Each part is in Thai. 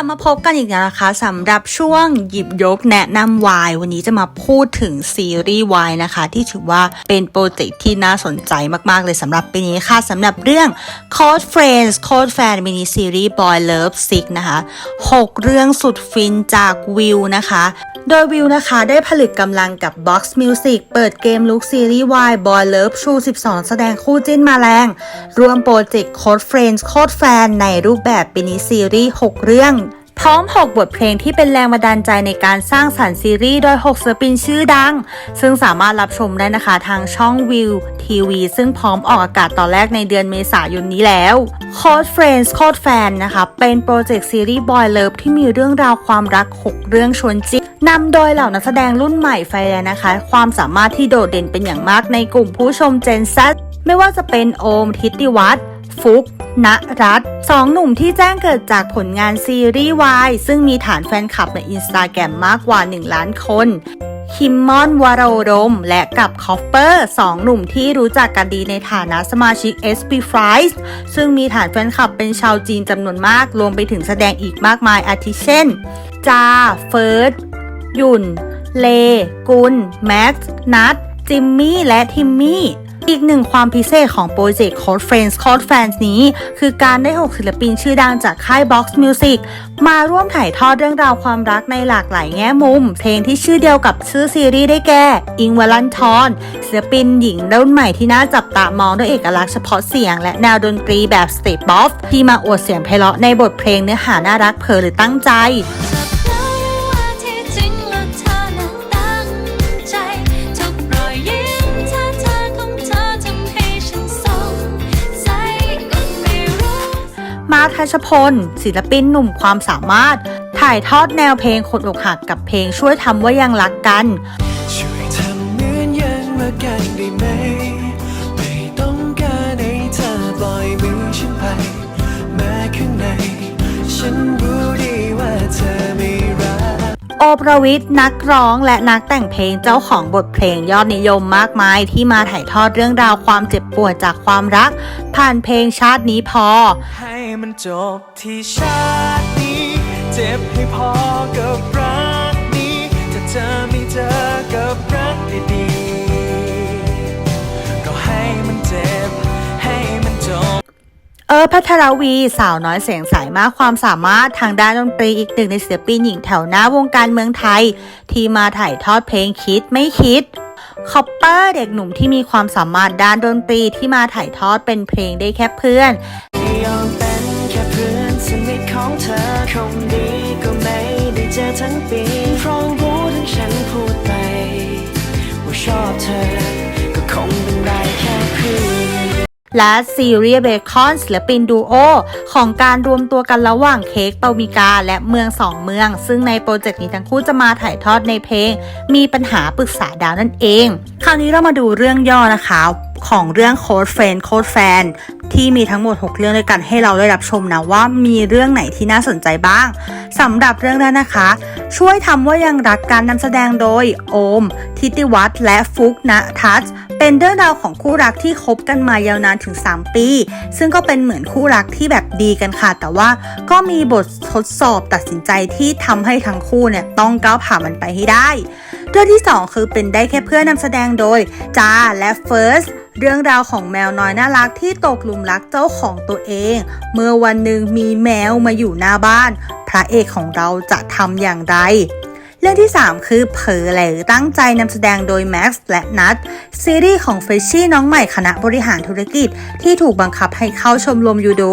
ลับมาพบกันอีกแล้วนะคะสำหรับช่วงหยิบยกแนะนำวายวันนี้จะมาพูดถึงซีรีส์วายนะคะ ที่ถือว่าเป็นโปรเจกต์ที่น่าสนใจมากๆเลยสำหรับปีนี้ค่ะสำหรับเรื่อง Code Friends Code Fan Mini Series Boy Love Sick นะคะ 6 เรื่องสุดฟินจากวิวนะคะ โดยวิวนะคะได้ผลึกกำลังกับ Box Music เปิดเกมลุกซีรีส์วาย Boy Love True 12 แสดงคู่จิ้นมาแรง รวมโปรเจกต์โค้ดเฟรนช์โค้ดแฟนในรูปแบบปินิซีรีส์ 6 เรื่อง พร้อม 6 บทเพลงที่เป็นแรงบันดาลใจในการสร้างสรรค์ซีรีส์โดย 6 ศิลปินชื่อดัง ซึ่งสามารถรับชมได้นะคะทางช่องวิวทีวีซึ่งพร้อมออกอากาศตอนแรกในเดือนเมษายนนี้แล้ว Code Friends Code Fan นะคะเป็นโปรเจกต์ซีรีส์ Boy Love ที่มีเรื่องราวความรัก 6 เรื่องชวนจิกนำโดยเหล่านักแสดงรุ่นใหม่ไฟแรงนะคะ ความสามารถที่โดดเด่นเป็นอย่างมากในกลุ่มผู้ชม Gen Z ไม่ว่าจะเป็นโอมทิติวัฒน์ ฟุกณรัตสองหนุ่มที่แจ้งเกิดจากผลงานซีรีส์วายซึ่งมีฐานแฟนคลับในอินสตาแกรมมากกว่า 1 ล้านคนคิมมอนวารโรม และกับคอฟเปอร์สองหนุ่มที่รู้จักกันดีในฐานะสมาชิก SP f r i e s ซึ่งมีฐานแฟนคลับเป็นชาวจีนจำนวนมาก รวมไปถึงแสดงอีกมากมายอาทิเช่น จา เฟิร์สยุน เล กุล แม็กซ์ นัทจิมมี่ และทิมมี่ อีกหนึ่งความพิเศษของโปรเจกต์ Code Friends Code Fans นี้ คือการได้ 6 ศิลปินชื่อดังจากค่าย Box Music มาร่วมถ่ายทอดเรื่องราวความรักในหลากหลายแง่มุม เพลงที่ชื่อเดียวกับชื่อซีรีส์ได้แก่ อิงวัลันทอนศิลปินหญิงรุ่นใหม่ที่น่าจับตามองด้วยเอกลักษณ์เฉพาะเสียง และแนวดนตรีแบบสเตปบ๊อฟที่มาอวดเสียงไพเราะในบทเพลงเนื้อหาน่ารักเผลหรือตั้งใจาทัชพล ศิลปินหนุ่มความสามารถ ถ่ายทอดแนวเพลงคนอกหักกับเพลงช่วยทำว่ายังรักกัน ช่วยทำเหมือนยังรักกันได้ไหม โอประวิทย์นักร้องและนักแต่งเพลงเจ้าของบทเพลงยอดนิยมมากมายที่มาถ่ายทอดเรื่องราวความเจ็บปวดจากความรัก ผ่านเพลงชาตินี้พอ ให้มันจบที่ชาตินี้ เจ็บให้พอกับรักนี้ ถ้าเธอไม่เจอกับรักดี เออพัทรวีสาวน้อยเสียงใสมากความสามารถทางด้านดนตรีอีกหนึ่งในศิลปินหญิงแถวหน้าวงการเมืองไทย ที่มาถ่ายทอดเพลงคิดไม่คิดคอปเปอร์เด็กหนุ่มที่มีความสามารถด้านดนตรีที่มาถ่ายทอดเป็นเพลงได้แค่เพื่อนยอมเป็นแค่เพื่อนสนิทของเธอคงดีก็ไม่ได้เจอทั้งปีพราะรู้ทั้งฉันพูดไปว่าชอบเธอ และซีเรียเบคอนศิลปินดูโอของการรวมตัวกันระหว่างเค้กเปามิกาและเมืองสองเมือง ซึ่งในโปรเจกต์นี้ทั้งคู่จะมาถ่ายทอดในเพลง มีปัญหาปรึกษาดาวนั่นเอง คราวนี้เรามาดูเรื่องย่อนะคะ ของเรื่องโค้ดเฟนโค้ดแฟนที่มีทั้งหมด 6 เรื่องด้วยกันให้เราได้รับชมนะว่ามีเรื่องไหนที่น่าสนใจบ้างสำหรับเรื่องแรกนะคะ ช่วยทำว่ายังรักการนำแสดงโดยโอม ทิติวัฒน์และฟุกณทัศเป็นเรื่องราวของคู่รักที่คบกันมายาวนานถึง 3 ปี ซึ่งก็เป็นเหมือนคู่รักที่แบบดีกันค่ะ แต่ว่าก็มีบททดสอบตัดสินใจที่ทำให้ทั้งคู่เนี่ยต้องก้าวผ่านมันไปให้ได้เรื่องที่ 2 คือเป็นได้แค่เพื่อนนำแสดงโดยจาและเฟิร์สเรื่องราวของแมวน้อยน่ารักที่ตกหลุมรักเจ้าของตัวเอง เมื่อวันหนึ่งมีแมวมาอยู่หน้าบ้าน พระเอกของเราจะทำอย่างไรเรื่องที่ 3 คือเผลอหรือตั้งใจนำแสดงโดยแม็กซ์และนัทซีรีส์ของเฟชชี่น้องใหม่คณะบริหารธุรกิจ ที่ถูกบังคับให้เข้าชมรมยูโด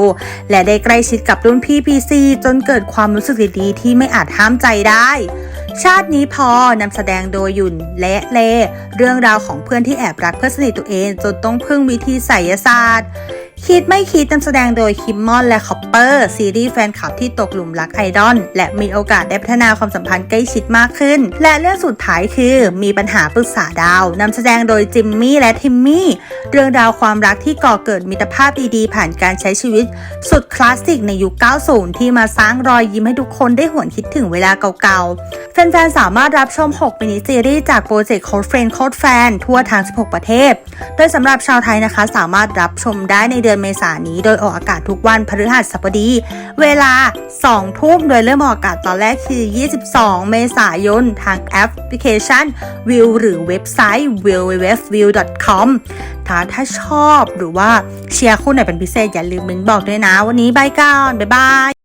และได้ใกล้ชิดกับรุ่นพี่พีซีจนเกิดความรู้สึกดีๆที่ไม่อาจห้ามใจได้ ชาตินี้พอนำแสดงโดยหยุ่นและเล เรื่องราวของเพื่อนที่แอบรักเพื่อนสนิทตัวเอง จนต้องพึ่งวิธีไสยศาสตร์ คิดไม่คิดนำแสดงโดยคิมมอนและคอปเปอร์ ซีรีส์แฟนคลับที่ตกหลุมรักไอดอลและมีโอกาสได้พัฒนาความสัมพันธ์ใกล้ชิดมากขึ้น และเรื่องสุดท้ายคือมีปัญหาปรึกษาดาวนำแสดงโดยจิมมี่และทิมมี่เรื่องราวความรักที่ก่อเกิดมิตรภาพดีๆ ผ่านการใช้ชีวิต สุดคลาสสิกในยุค 90 ที่มาสร้างรอยยิ้มให้ทุกคนได้หวนคิดถึงเวลาเก่าๆ แฟนๆสามารถรับชม 6 มินิซีรีส์จากโปรเจกต์ Code Friend Code Fan ทั่วทั้ง16 ประเทศ โดยสำหรับชาวไทยนะคะ สามารถรับชมได้ในเดือนเมษายนนี้ โดยออกอากาศทุกวันพฤหัสบดี เวลา 2 ทุ่มโดยเริ่มออกอากาศตอนแรกคือ 22 เมษายน ทางแอปพลิเคชัน View หรือเว็บไซต์ www.view.com ถ้าถ้าชอบหรือว่าเชียร์คู่ไหนเป็นพิเศษอย่าลืมเมนบอกด้วยนะ วันนี้บายก่อน บ๊ายบาย